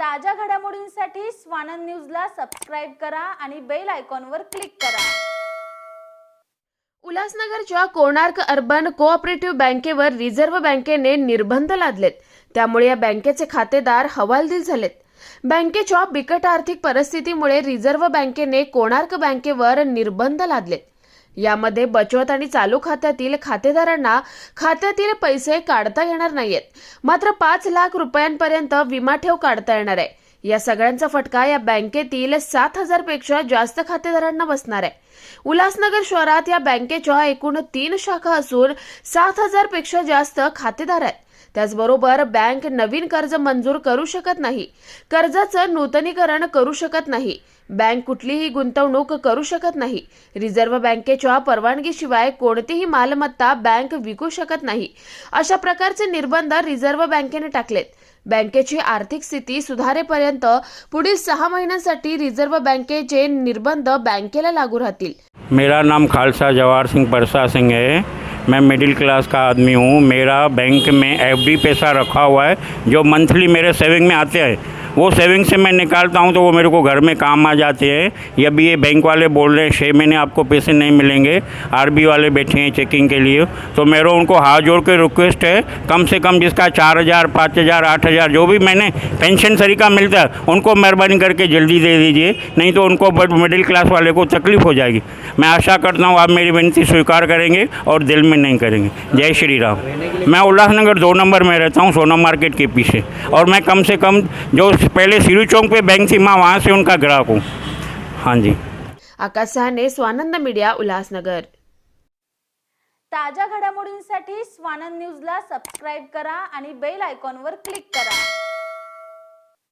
ताज्या घडामोडींसाठी स्वानंद न्यूजला सबस्क्राईब करा आणि बेल आयकॉनवर क्लिक करा. उल्हासनगरच्या कोणार्क अर्बन कोऑपरेटिव्ह बँकेवर रिझर्व्ह बँकेने निर्बंध लादलेत. त्यामुळे या बँकेचे खातेदार हवालदिल झालेत. बँकेच्या बिकट आर्थिक परिस्थितीमुळे रिझर्व्ह बँकेने कोणार्क बँकेवर निर्बंध लादलेत. यामध्ये बचत आणि चालू खात्यातील खातेदारांना खात्यातील पैसे काढता येणार नाहीयेत मात्र पाच लाख रुपयांपर्यंत विमा ठेव काढता येणार आहे. या सगळ्यांचा फटका या बँकेतील सात हजारपेक्षा जास्त खातेदारांना बसणार आहे. उल्हासनगर शहरात या बँकेच्या एकूण तीन शाखा असून सात हजारपेक्षा जास्त खातेदार आहेत. त्याचबरोबर बँक नवीन कर्ज मंजूर करू शकत नाही कर्जाचं नूतनीकरण करू शकत नाही बँक कुठलीही गुंतवणूक करू शकत नाही रिझर्व्ह बँकेच्या परवानगीशिवाय कोणतीही मालमत्ता बँक विकू शकत नाही अशा प्रकारचे निर्बंध रिझर्व्ह बँकेने टाकलेत. बँकेची आर्थिक स्थिती सुधारेपर्यंत पुढील सहा महिन्यांसाठी रिझर्व्ह बँकेचे निर्बंध बँकेला लागू राहतील. मेरा नाम खालसा जवाहर सिंह परसा सिंह है। मैं मिडिल क्लास का आदमी हूँ। मेरा बैंक में एफडी पैसा रखा हुआ है, जो मंथली मेरे सेविंग में आते हैं। वो सेविंग से मैं निकालता हूँ तो वो मेरे को घर में काम आ जाते हैं। या भी ये बैंक वाले बोल रहे हैं छः महीने आपको पैसे नहीं मिलेंगे। आरबी वाले बैठे हैं चेकिंग के लिए। तो मेरा उनको हाथ जोड़ के रिक्वेस्ट है, कम से कम जिसका चार हज़ार, पाँच हज़ार, आठ हज़ार, जो भी मैंने पेंशन सरीका मिलता है, उनको मेहरबानी करके जल्दी दे दीजिए। नहीं तो उनको मिडिल क्लास वाले को तकलीफ़ हो जाएगी। मैं आशा करता हूँ, आप मेरी विनती स्वीकार करेंगे और दिल में नहीं करेंगे। जय श्री राम। मैं उल्लासनगर दो नंबर में रहता हूँ सोना मार्केट के पीछे। और मैं कम से कम जो पहले सिरू चौक पे बैंक थी मैं वहाँ से उनका ग्राहक हूँ। हाँ जी। आकाश सहाने स्वानंद मीडिया उल्हासनगर ताज्या घडामोडींसाठी स्वानंद न्यूजला सबस्क्राईब करा आणि बेल आयकॉनवर क्लिक करा.